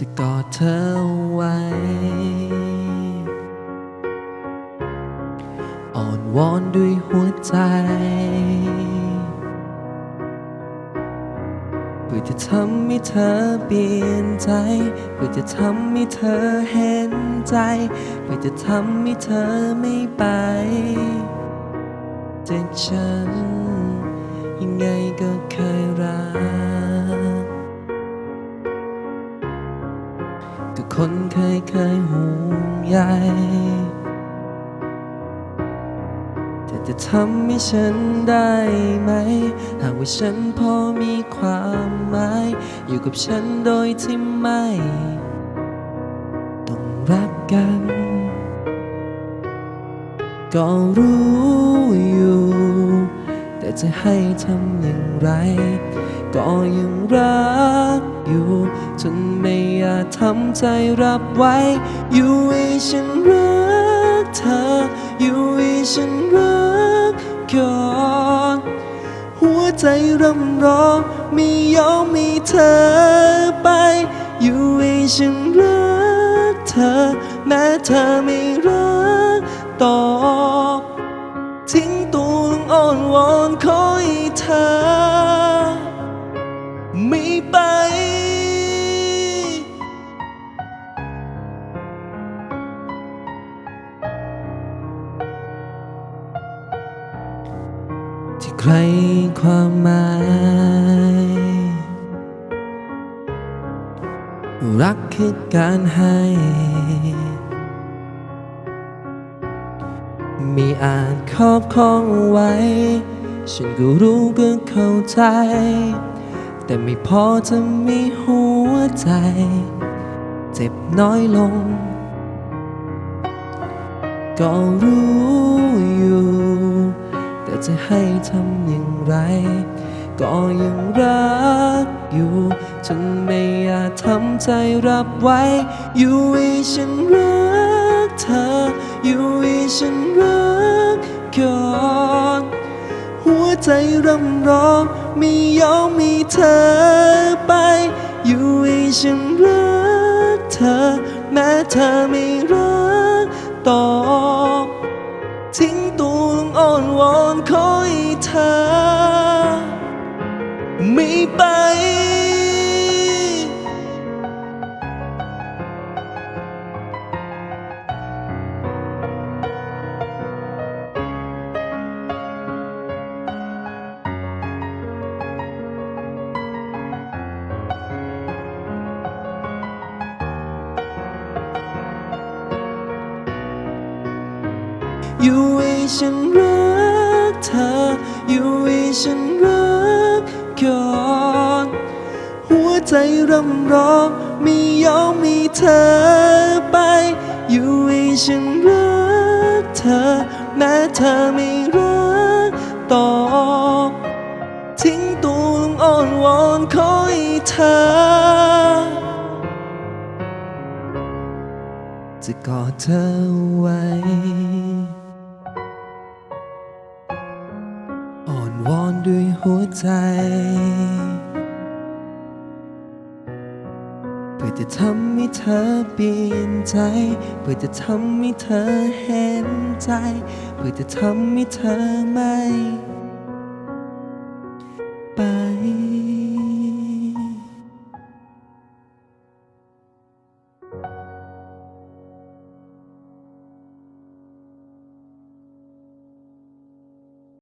จะกอดเธอไว้ อ่อนวอนด้วยหัวใจ เพื่อจะทำให้เธอเปลี่ยนใจ เพื่อจะทำให้เธอเห็นใจ เพื่อจะทำให้เธอไม่ไปจากฉัน ยังไงก็เคยรัก คนเคยเคยห่วงใยแต่จะทำให้ฉันได้ไหม หากว่าฉันพอมีความหมาย อยู่กับฉันโดยที่ไม่ ต้องรักกัน ก็รู้อยู่ แต่จะให้ทำอย่างไร ก็ยังรักอยู่จนไม่ อย่าทำใจรับไว้ อยู่ให้ฉันรักเธอ อยู่ให้ฉันรักก่อนหัวใจรำร้องไม่ยอมมีเธอไป อยู่ให้ฉันรักเธอ แม้เธอไม่รักตอบทิ้งตัวลงอ้อนวอนขอให้เธอ ไม่ไป ที่ใครความหมาย รักคือการให้ มีอาจครอบครองไว้ ฉันก็รู้ก็เข้าใจ แต่ไม่พอจะมีหัวใจ เจ็บน้อยลง ก็รู้อยู่ จะให้ทำอย่างไร ก็ยังรักอยู่จนไม่อาจทำใจรับไว้ อยู่ให้ฉันรักเธอ อยู่ให้ฉันรักก่อนหัวใจรำร้องไม่ยอมมีเธอไป อยู่ให้ฉันรักเธอ แม้เธอไม่รักตอบทิ้งตัว อ้อนวอนขอให้เธอไม่ไปอยู่ ฉันรักเธอ อยู่ให้ฉันรักก่อน หัวใจรำร้องไม่ยอมมีเธอไป อยู่ให้ฉันรักเธอ แม้เธอไม่รักตอบทิ้งตัวลงอ้อนวอนขอให้เธอจะกอดเธอไว้ วอนด้วยหัวใจ เพื่อจะทำให้เธอเปลี่ยนใจ เพื่อจะทำให้เธอเห็นใจ เพื่อจะทำให้เธอไม่